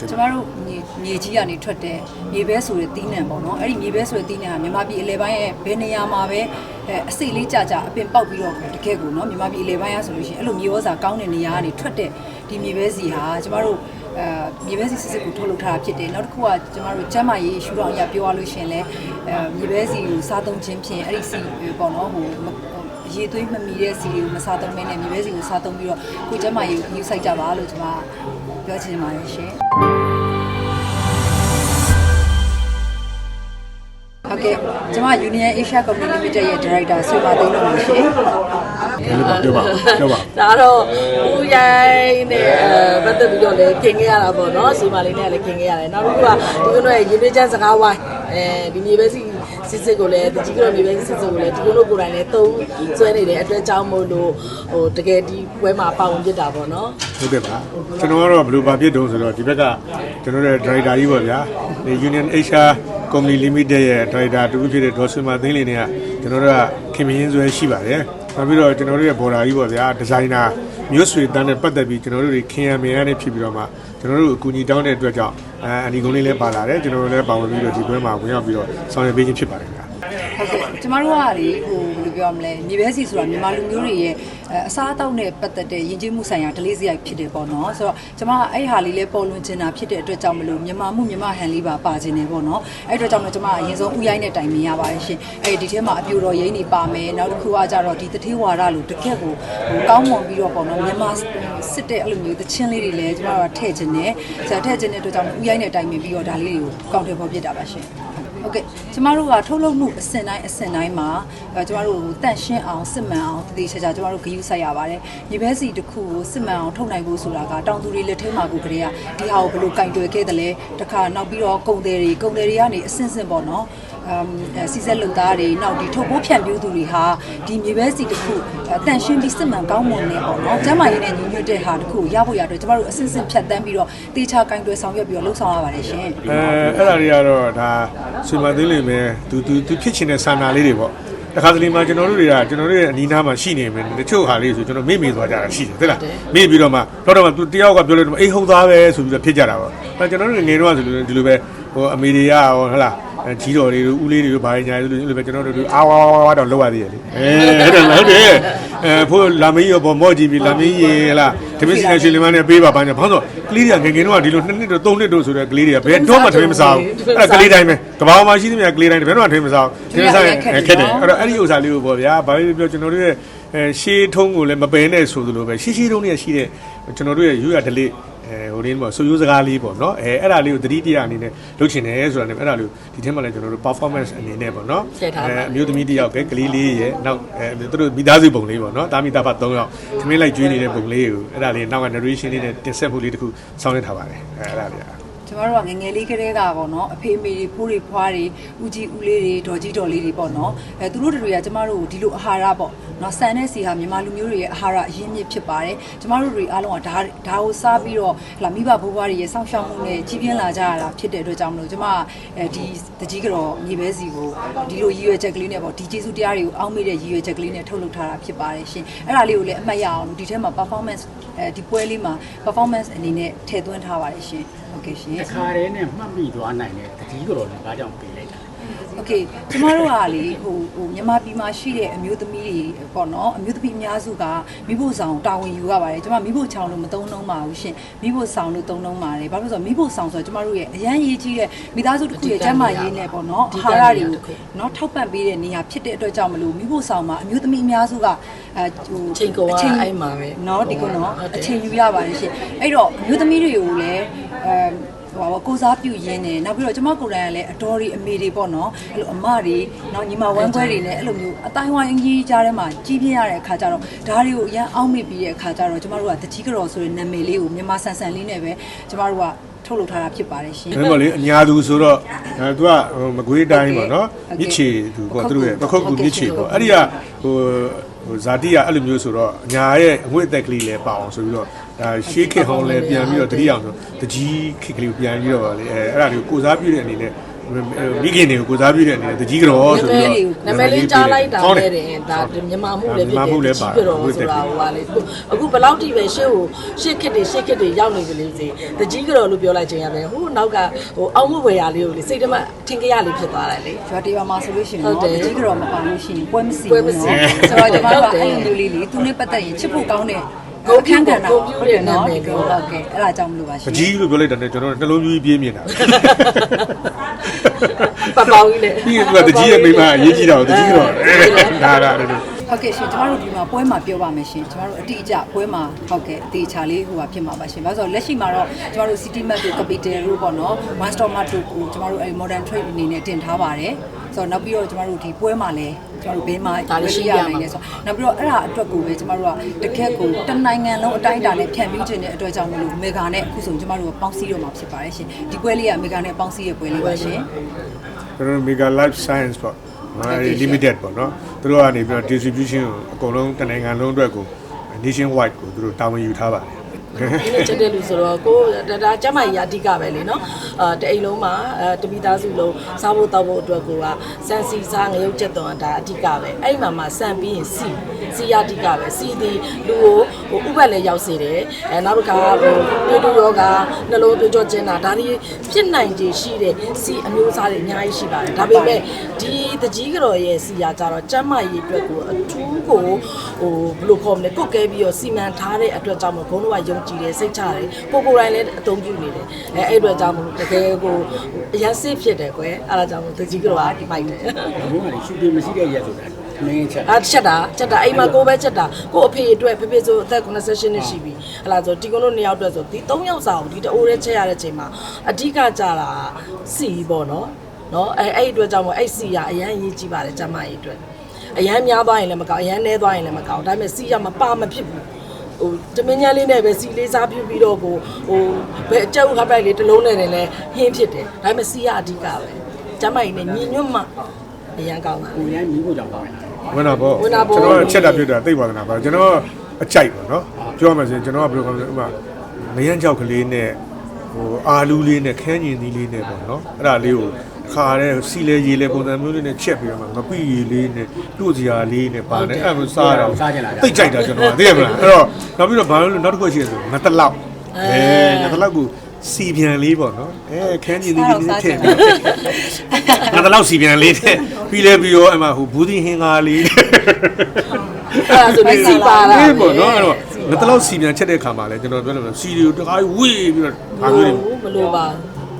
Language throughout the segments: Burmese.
ရှင်းကျပါမတို့မြေမြေကြီးကနေထွက်တဲ့မြေဘဲဆိုတဲ့တီးနှံပေါ့နော်အဲ့ဒီမြေဘဲဆိုတဲ့တီးနှံကမြန်မာပြည်အလဲပိုင်းရဲ့ဘယ်နေရာမှာပဲအဲအစိတ်လေးကြကြအပင်ပေါက်ပြီးတော့တကယ်ကိုနော်မြန်မာပြည်အလဲပိုင်းကဆိုလို့ရှိရင်အဲ့လိုမြေဩဇာကောင်းတဲ့နေရာကနေထွက်တဲ့ဒီမြေဘဲစီဟာကျမတို့အဲမြေဘဲစီစစ်စစ်ကိုထုတ်လုပ်ထားတာဖြစ်တယ်နောက်တစ်ခုကကျမတို့ကျမ်းမာရေးရှူတော်အရာပြောရလို့ရှိရင်လည်းအဲမြေဘဲစီကိုစားသုံးခြင်းဖြင့်အဲ့ဒီစီပေါ့နော်ဟိုမအရေးသွေးမမီတဲ့စီတွေကိုမစားသုံးမင်းနဲ့မြေဘဲစီကိုစားသုံးပြီးတော့ကိုကျမ်းမာရေးကိုယူဆိုင်ကြပါလို့ကျွန်မ ပြောချင်ပါတယ်ရှင်ဟုတ်ကဲ့ကျွန်မ Union Asia Company Limited ရဲ့ Director ဆွေပါသိန်းလို့ပါရှင်ဘယ်လိုပါပြောပါပြောပါဒါတော့ဦးရိုင်းနဲ့အဲပတ်သက်ပြီးတော့လည်းခင်ခဲ့ရတာပေါ့နော်စီမာလေးနဲ့လည်းခင်ခဲ့ရတယ်နောက်တစ်ခုကဒီကုန်းရဲ့ရင်းနှီးချမ်းစကားဝိုင်းအဲဒီမြေပဲစီ စစ်စစ်ကိုလည်းတကြီးကတော့မြေပဲစီစစ်စစ်ကိုလည်းဒီကုန်းတို့ကိုယ်တိုင်လည်းသုံးဆွဲနေတဲ့အတွက်ကြောင့်မို့လို့ဟိုတကယ်ဒီပွဲမှာပါဝင်ဖြစ်တာပေါ့နော်ဟုတ်ကဲ့ပါကျွန်တော်ကတော့ဘယ်လိုပါဖြစ်တုံးဆိုတော့ဒီဘက်ကကျွန်တော်ရဲ့ driver ကြီးပေါ့ဗျာဒီ Union Asia Company Limited ရဲ့ driver တူဖြစ်တဲ့ဒေါ်ဆွေမာသိန်းလေးတွေကကျွန်တော်တို့ကခင်မင်းဆွဲရှိပါတယ်နောက်ပြီးတော့ကျွန်တော်တို့ရဲ့ border ကြီးပေါ့ဗျာဒီဇိုင်နာ မျိုးဆွေတန်းနဲ့ပတ်သက်ပြီးကျွန်တော်တို့တွေခင်ရမင်ရနဲ့ဖြစ်ပြီးတော့မှကျွန်တော်တို့အကူအညီတောင်းတဲ့အတွက်ကြောင့်အဲအနီကုန်းလေးလည်းပါလာတယ်ကျွန်တော်တို့လည်းပါဝင်ပြီးတော့ဒီပွဲမှာဝင်ရောက်ပြီးတော့ဆောင်ရွက်ပေးခြင်းဖြစ်ပါတယ်ဗျာဟုတ် ကဲ့ကျမတို့ကလေဟိုဘယ်လိုပြောရမလဲမြေပဲစီဆိုတာမြန်မာလူမျိုးတွေရဲ့အဲအစားအသောက်နဲ့ပတ်သက်တဲ့ယဉ်ကျေးမှုဆိုင်ရာဒလေးစရိုက်ဖြစ်တယ်ပေါ့နော်ဆိုတော့ကျမကအဲ့ဟာလေးလည်းပေါ်လွင်ချင်တာဖြစ်တဲ့အတွက်ကြောင့်မလို့မြန်မာမှုမြန်မာဟန်လေးပါပါခြင်းတယ်ပေါ့နော်အဲ့အတွက်ကြောင့်မလို့ကျမကအရင်ဆုံးဥရိုင်းနဲ့တိုင်ပင်ရပါတယ်ရှင်အဲ့ဒီထဲမှာအပြူတော်ရင်းနေပါမယ်နောက်တစ်ခုကကြတော့ဒီတထေးဝါဒလို့တကက်ကိုဟိုကောင်းမွန်ပြီးတော့ပေါ့နော်မြန်မာစစ်တဲ့အဲ့လိုမျိုးတချင်းလေးတွေလည်းကျမတို့ကထည့်ခြင်းတယ်ဆရာထည့်ခြင်းတဲ့အတွက်ကြောင့်ဥရိုင်းနဲ့တိုင်ပင်ပြီးတော့ဒါလေးတွေကိုကောင်းတယ်ပေါ်ပြစ်တာပါရှင် ဟုတ်ကဲ့ကျမတို့ကထုတ်လုပ်မှုအဆင့်တိုင်းအဆင့်တိုင်းမှာအဲကျမတို့တန့်ရှင်းအောင်စစ်မှန်အောင်တည်တည်ချာချာကျမတို့ဂရုစိုက်ရပါတယ်။မြေဘဲစီတစ်ခုကိုစစ်မှန်အောင်ထုတ်နိုင်ဖို့ဆိုတာကတောင်သူတွေလက်ထဲမှာကိုကလေးကဒီဟာကိုဘယ်လိုကင်တွယ်ခဲ့တယ်လဲတခါနောက်ပြီးတော့ကုံတယ်တွေကုံတယ်တွေကနေအဆင့်ဆင့်ပေါ့နော်။အမ် စီဆက်လုံသားတွေနောက်ဒီထုတ်ဖို့ဖြန့်ပြူးသူတွေဟာဒီမြေဘဲစီတစ်ခုအတန့်ရှင်းပြီးစစ်မှန်ကောင်းမွန်နေပေါ့နော်။ကျမရင်းနဲ့ညီညွတ်တဲ့ဟာတစ်ခုကိုရဖို့ရတော့ကျမတို့အဆင့်ဆင့်ဖြတ်တန်းပြီးတော့တေချာကင်တွယ်ဆောင်ရွက်ပြီးတော့လှုပ်ဆောင်ရပါတယ်ရှင်။အဲအဲ့ဒါတွေကတော့ဒါဆွေမသိန်းလိမ့်မယ်သူသူသူဖြစ်ချင်တဲ့ဆန္ဒလေးတွေပေါ့ တခါတလေမှာကျွန်တော်တို့တွေကကျွန်တော်တို့ရဲ့အနီးနားမှာရှိနေမယ်တချို့ဟာလေးဆိုကျွန်တော်မေ့မေ့သွားကြတာရှိတယ်သိလားမေ့ပြီးတော့မှတော့တော့မှသူတယောက်ကပြောလို့တော့အေးဟုတ်သားပဲဆိုပြီးတော့ဖြစ်ကြတာပေါ့အဲကျွန်တော်တို့ငယ်တော့ဆိုလို့ဒီလိုပဲဟိုအမေတွေကရောဟုတ်လားအဲကြီးတော်တွေတို့ဦးလေးတွေတို့ဘာညာတွေလို့ပဲကျွန်တော်တို့အာဝါဝါဝါတော့လောက်ရသေးတယ်လေအဲအဲ့ဒါဟုတ်တယ် အဲဖို့လာမင်းရောပေါ်မော့ကြည့်ပြီးလာမင်းရေဟလားတမင်းစင်ရှင်လီမန်းနဲ့ပေးပါပါညာဘာလို့ကလေးတွေကငယ်ငယ်တော့ဒီလိုနှစ်နှစ်တော့သုံးနှစ်တော့ဆိုတဲ့ကလေးတွေကဘယ်တော့မှထမင်းမစားဘူးအဲ့ဒါကလေးတိုင်းပဲကဘာမှာရှိသမျှကလေးတိုင်းဘယ်တော့မှထမင်းမစားဘူးထမင်းစားရင်ခက်တယ်အဲ့တော့အဲ့ဒီဥစ္စာလေးကိုပေါ့ဗျာဘာလို့ပြောကျွန်တော်တို့ရဲ့အဲရှေးထုံးကိုလည်းမပယ်နဲ့ဆိုသလိုပဲရှေးရှေးထုံးတွေကရှိတဲ့ကျွန်တော်တို့ရဲ့ရိုးရဒလေး အဲဟိုရင်းပေါ့ဆိုရိုးစကားလေးပေါ့နော်အဲအဲ့ဒါလေးကိုတတိတရားအနေနဲ့လုပ်ချင်တယ်ဆိုတာနဲ့အဲ့ဒါလေးကိုဒီထဲမှာလည်းကျွန်တော်တို့ performance အနေနဲ့ပေါ့နော်ထည့်ထားပါအမျိုးသမီးတစ်ယောက်ကကလေးလေးရဲ့နောက်အဲသူတို့မိသားစုပုံလေးပေါ့နော်တာမီတာဖတ်၃ယောက်သမင်းလိုက်ကျွေးနေတဲ့ပုံလေးကိုအဲ့ဒါလေးနောက်က narration လေးနဲ့တင်ဆက်မှုလေးတစ်ခုစောင့်နေထားပါတယ်အဲအဲ့ဒါလေးอ่ะ ကျမတို့ကငယ်ငယ်လေးကလေးကပေါ့နော်အဖေအမေတွေဖိုးတွေဖွားတွေဦးကြီးဦးလေးတွေဒေါ်ကြီးဒေါ်လေးတွေပေါ့နော်အဲသူတို့တွေကကျမတို့ကိုဒီလိုအာဟာရပေါ့နော်ဆန်တဲ့စီဟာမြန်မာလူမျိုးတွေရဲ့အာဟာရအရင်းမြစ်ဖြစ်ပါတယ်ကျမတို့တွေအားလုံးကဒါဒါကိုစားပြီးတော့လာမိဘဘိုးဘွားတွေရဲ့စောင့်ရှောက်မှုနဲ့ကြီးပြင်းလာကြရတာဖြစ်တဲ့အတွက်ကြောင့်မလို့ကျမအဲဒီတကြီးကတော့မြေပဲစီကိုဒီလိုရည်ရွယ်ချက်ကလေးနဲ့ပေါ့ဒီကျေးဇူးတရားတွေကိုအောက်မေ့တဲ့ရည်ရွယ်ချက်ကလေးနဲ့ထုတ်လုပ်ထားတာဖြစ်ပါတယ်ရှင်အဲ့ဒါလေးကိုလည်းအမှတ်ရအောင်လို့ဒီထဲမှာ performance အဲဒီပွဲလေးမှာ performance အနေနဲ့ထည့်သွင်းထားပါတယ်ရှင် ဟုတ်ကဲ့ရှင် တခါတည်းနဲ့မှတ်မိသွားနိုင်တဲ့တတိကတော့လည်းဘာကြောင့်ပေးလိုက်တာလဲ โอเคကျမတို့ကလေဟိုဟိုမြန်မာပြည်မှာရှိတဲ့အမျိုးသမီးတွေပေါ့နော်အမျိုးသမီးအများစုကမိဖို့ဆောင်တာဝန်ယူရပါတယ်ကျမမိဖို့ချောင်းလို့မသုံးနှုံးပါဘူးရှင်မိဖို့ဆောင်လို့သုံးနှုံးပါတယ်ဘာလို့လဲဆိုတော့မိဖို့ဆောင်ဆိုတော့ကျမတို့ရဲ့အရန်ရေးကြီးတဲ့မိသားစုတစ်ခုရဲ့ကျန်းမာရေးနဲ့ပေါ့နော်အာဟာရတွေကိုနော်ထောက်ပံ့ပေးတဲ့နေရာဖြစ်တဲ့အတွက်ကြောင့်မလို့မိဖို့ဆောင်မှာအမျိုးသမီးအများစုကအဲဟို ချိန်ကုန်ကအဲ့မှာပဲ နော်ဒီကုနော် ဟုတ်တယ် အချိန်ယူရပါတယ်ရှင်အဲ့တော့အမျိုးသမီးတွေကိုလည်း အဲဟိုပါကိုစားပြုရင်းနေနောက်ပြီးတော့ကျမကိုယ်တိုင်ကလည်းအတော်တွေအမေတွေပေါ့နော်အဲ့လိုအမတွေနောက်ညီမဝမ်းခွဲတွေနဲ့အဲ့လိုမျိုးအတိုင်းဝိုင်းကြီးကြားထဲမှာကြီးပြင်းရတဲ့အခါကျတော့ဒါတွေကိုအရန်အောက်မေ့ပြီးတဲ့အခါကျတော့ကျမတို့ကတကြီးကြော်ဆိုတဲ့နာမည်လေးကိုမြန်မာဆန်ဆန်လေးနဲ့ပဲကျမတို့ကထုတ်လုပ်ထားတာဖြစ်ပါတယ်ရှင်ဒါပေါ့လေအညာသူဆိုတော့အဲသူကဟိုမကွေးတိုင်းပေါ့နော်ဟုတ်ကဲ့မြစ်ချေသူပေါ့သူတို့ရဲ့ပပခုခုတ်တ်ကူကူမြစ်ချေဟုတ်ပေါ့ကဲ့အဲ့ဒီကဟို ဟိုဇာတိကအဲ့လိုမျိုးဆိုတော့အညာရဲ့အငွေ့အသက်ကလေးလည်းပါအောင်ဆိုပြီးတော့ဒါရှေးခေတ်ဟောင်းလည်းပြန်ပြီးတော့တတိအောင်ဆိုတကြီးခေတ်ကလေးကိုပြန်ပြီးတော့လေအဲအဲ့ဒါတွေကိုကိုစားပြည့်တဲ့အနေနဲ့ဟ မိခင်တွေကိုကိုစားပြုတဲ့အနေနဲ့တကြီးကြောဆိုပြီးတော့နာမည်လေးကြားလိုက်တာဟုတ်ပဲတယ်တယ်ဒါမြန်မာမှုလည်းဖြစ်မြန်မာမှုလည်းတယ်ပါကြီးကြောဆိုတာဟိုပါလေအခုဘယ်လောက်ထိပဲရှေ့ကိုရှေ့ခစ်တွေရှေ့ခစ်တွေရောက်နေကြလေစေတကြီးကြောလို့ပြောလိုက်ခြင်းရပဲဟိုနောက်ကဟိုအောက်မှုဝယ်ရလေးကိုလေစိတ်ထဲမှာထင်ကြရလေးဖြစ်သွားတယ်လေရွာတရွာမှာဆိုလို့ရှိရင်ဟုတ်တော့တယ်တကြီးကြောမပါလို့ရှိရင်ပွဲမစီပွဲဘူးမစီနော်ဆိုတော့ကျမတို့ကဟုတ်တယ်အဲ့လိုမျိုးလေးလေသူနဲ့ပတ်သက်ရင်ချစ်ဖို့ကောင်းတဲ့ဂုဏ်ပြုအခန်းကဏ္ဍဂုဏ်ပြုဟုတ်တယ်နော်တဲ့နာမည်ဒီလိုဟုတ်ကဲ့အဲ့ဒါကြောင့်မလို့ပါရှင်တကြီးလို့ပြောလိုက်တဲ့ကျွန်တော်နှလုံးကြီးပြင်းမြင်တာ ပပောင်းကြီးလေပြီးတော့တကြီးရဲ့မိမအရေးကြီးတာကိုတကြီးကတော့ဒါဒါဒါဟုတ်ကဲ့ရှင်ကျမတို့ဒီမှာပွဲမှာပြောပါမယ်ရှင်ကျမတို့အတိအကျပွဲမှာဟုတ်ကဲ့အသေးချာလေးဟိုပါဖြစ်မှာပါရှင်ဘာလို့ဆိုတော့လက်ရှိမှာတော့ကျမတို့ City Map တို့ Capital တို့ပေါ့နော် One Stop Mart တို့ကိုကျမတို့အဲ Modern Trade အနေနဲ့တင်ထားပါတယ်ဆိုတော့နောက်ပြီးတော့ကျမတို့ဒီပွဲမှာလည်း ကျမတို့ဘေးမှာဒါလည်းရှိရမှာနိုင်တယ်ဆိုတော့နောက်ပြီးတော့အဲ့ဒါအတွက်ကိုပဲကျမတို့ကတကက်ကိုတနိုင်ငံလုံးအတိုင်းအတာနဲ့ဖြန့်ပြီးခြင်းတဲ့အတွက်ကြောင့်မလို့မေဂါနဲ့အခုဆိုကျမတို့ကပေါင်းစည်းတော့မှာဖြစ်ပါတယ်ရှင်ဒီပွဲလေးကမေဂါနဲ့ပေါင်းစည်းရဲ့ပွဲလေးပါရှင်ကျွန်တော် Mega Life Science ပေါ့မာ limited ပေါ့နော်သူတို့ကနေပြီးတော့ distribution ကိုအကုန်လုံးတနိုင်ငံလုံးအတွက်ကို nation wide ကိုသူတို့တာဝန်ယူထားပါတယ် ဒီနေ့ချက်တဲ့လူဆိုတော့ကိုဒါဒါကျမကြီးအဓိကပဲလေနော်အာတအိမ်လုံးမှာအဲတပိသားစုလုံးစားဖို့တောက်ဖို့အတွက်ကိုကစံစီစားငရုတ်ချက်သွန်ဒါအဓိကပဲအဲ့မှာမှာစံပြီးရင်စီစီရအဓိကပဲစီဒီလူကိုဟိုဥပတ်လည်းရောက်စေတယ်အဲနောက်တစ်ခါဟိုတွေးတူယောဂနှလုံးသွေးကြောကျင်းတာဒါတွေဖြစ်နိုင်ခြေရှိတဲ့စီအမျိုးအစားတွေအများကြီးရှိပါတယ်ဒါပေမဲ့ဒီတကြီးကြော်ရဲ့စီရကြတော့ကျမကြီးအတွက်ကိုအထူးကိုဟိုဘယ်လိုခေါ်မလဲကုတ်ကဲပြီးတော့စီမံထားတဲ့အတွက်ကြောင့်မို့ဘုန်းတော်ကယုံကြည်တယ်စိတ်ချတယ်ကိုကိုယ်တိုင်လည်းအသုံးပြုနေတယ်အဲအဲ့အတွက်ကြောင့်မို့တကယ်ကိုအရင်စစ်ဖြစ်တယ်ကွယ်အဲ့ဒါကြောင့်မို့တကြီးကြော်ကဒီမိုက်တယ်ဘုန်းကလည်းရှူတင်မရှိတဲ့ရက်ဆိုတာမင်းချက်အားချက်တာချက်တာအိမ်မှာကိုယ်ပဲချက်တာကို့အဖေအတွက်ဖေဖေဆိုအသက်88နှစ်ရှိပြီဟလာဆိုဒီကုန်းတို့နှစ်ယောက်အတွက်ဆိုဒီ3ယောက်စာကိုဒီတအိုးရဲချက်ရတဲ့ချိန်မှာအဓိကကြတာစီပေါ့နော်နော်အဲအဲ့ဒီအတွက်ကြောင့်မို့အဲ့စီကအရန်ရေးကြည့်ပါတယ်ကျမကြီးအတွက်အရန်များသွားရင်လည်းမကောင်းအရန်နဲသွားရင်လည်းမကောင်းဒါပေမဲ့စီကမပါမဖြစ်ဘူး ဟိုတမင်းညာလေးနဲ့ပဲစီလေးစားပြုပြီးတော့ကိုဟိုဘယ်အကြောက်ခပ်ပိုက်လေးတစ်လုံးနဲ့လည်းဟင်းဖြစ်တယ်ဒါပေမဲ့စီကအဓိကပဲကျမကြီးနဲ့ညီညွတ်မှအရန်ကောင်းတာကိုရမ်းမိဖို့ကြောင့်ကောင်းတာဝင်တာပေါ့ဝင်တာပေါ့ကျွန်တော်ချက်တာပြတာသိပါသနာပါကျွန်တော်အကြိုက်ပေါ့နော်ပြောမှဆိုရင်ကျွန်တော်ကဘယ်လိုခေါ်မလဲဥပမာမယန်းကြောက်ကလေးနဲ့ဟိုအာလူးလေးနဲ့ခန်းကျင်သီးလေးနဲ့ပေါ့နော်အဲ့ဒါလေးကို ခါတဲ့စီလေရေလေပုံစံမျိုးလေးနဲ့ချက်ပြီးတော့မှငပိရေလေးနဲ့တို့စရာလေးနဲ့ပါနေအဲ့လိုစားတာသိကြိုက်တာကျွန်တော်သိရမလားအဲ့တော့နောက်ပြီးတော့ဘာလို့လဲနောက်တစ်ခုရှိရဆိုငါတလောက်အဲငါတလောက်ကိုစီပြန်လေးပေါ့နော်အဲခန်းကျင်သီးလေးနဲ့ထည့်ပြီးငါတလောက်စီပြန်လေးနဲ့ပြီးလဲပြီးတော့အဲ့မှာဟိုဘူးဒီဟင်္ကာလေးအဲ့ဒါဆိုရင်စီပါလာအေးပေါ့နော်အဲ့တော့ငါတလောက်စီပြန်ချက်တဲ့ခါမှာလဲကျွန်တော်ပြောလို့စီရီကိုတခါဝေးပြီးတော့ဒါမျိုးတွေမလို့ပါ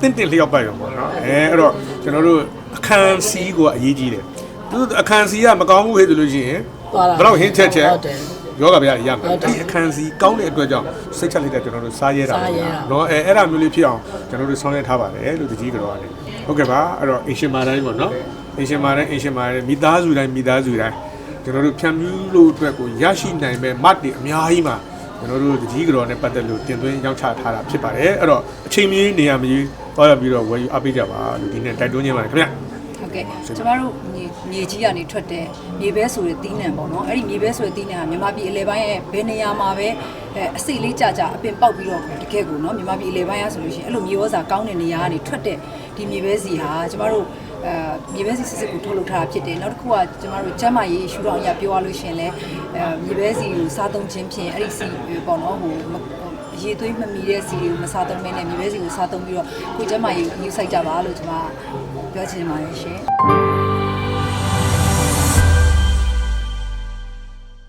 တင့်တင့်လျောက်ပတ်ရောပေါ့နော်အဲအဲ့တော့ကျွန်တော်တို့အခန်းစီကိုအရေးကြီးတယ်သူအခန်းစီကမကောင်းဘူးဟဲ့ဆိုလို့ရှိရင် သွားလာ ဘယ်တော့ဟင်းချက်ချက် ဟုတ်တယ် ယောဂဗျာရမှာ ဟုတ်တယ် ဒီအခန်းစီကောင်းတဲ့အတွက်ကြောင့်စိတ်ချက်လိုက်တဲ့ကျွန်တော်တို့စားရဲတာ စားရဲတာ เนาะအဲအဲ့ဒါမျိုးလေးဖြစ်အောင်ကျွန်တော်တို့ဆောင်ရွက်ထားပါတယ်လို့တကြီးကြောရတယ်ဟုတ်ကဲ့ပါအဲ့တော့အင်ရှင်မာတိုင်းပေါ့နော်အင်ရှင်မာတိုင်းအင်ရှင်မာတိုင်းမိသားစုတိုင်းမိသားစုတိုင်းကျွန်တော်တို့ဖြန့်ဖြူးလို့အတွက်ကိုရရှိနိုင်မဲ့မတ်တွေအများကြီးမှာကျွန်တော်တို့တကြီးကြောနဲ့ပတ်သက်လို့တင်သွင်းရောက်ချထားတာဖြစ်ပါတယ်အဲ့တော့အချိန်မီနေရာမီ တော့ရပြီးတော့ဝယ်ယူအပ်ပေးကြပါလို့ဒီနေ့တိုက်တွန်းခြင်းပါတယ်ခင်ဗျဟုတ်ကဲ့ကျမတို့မြေမြေကြီးကနေထွက်တဲ့မြေဘဲဆိုတဲ့တီးနှံပေါ့နော်အဲ့ဒီမြေဘဲဆိုတဲ့တီးနှံကမြန်မာပြည်အလဲပိုင်းရဲ့ဘယ်နေရာမှာပဲအဲအစိတ်လေးကြကြအပင်ပေါက်ပြီးတော့တကယ်ကိုနော်မြန်မာပြည်အလဲပိုင်းရဆိုလို့ရှိရင်အဲ့လိုမြေဩဇာကောင်းတဲ့နေရာကနေထွက်တဲ့ဒီမြေဘဲစီဟာကျမတို့အဲမြေဘဲစီစစ်စစ်ကိုထုတ်လုပ်ထားတာဖြစ်တယ်နောက်တစ်ခုကကျမတို့ကျမ်းမာရေးရှူတော့အရာပြောရလို့ရှိရင်လည်းအဲမြေဘဲစီကိုစားသုံးခြင်းဖြင့်အဲ့ဒီစီပေါ့နော်ဟိုမ အရေးသွေးမမီတဲ့စီတွေကိုမစားသုံးမဲနဲ့မြေဘဲစီကိုစားသုံးပြီးတော့ကိုကျမ်းမာရေးကိုယူဆိုင်ကြပါလို့ကျွန်မပြောချင်ပါတယ်ရှင်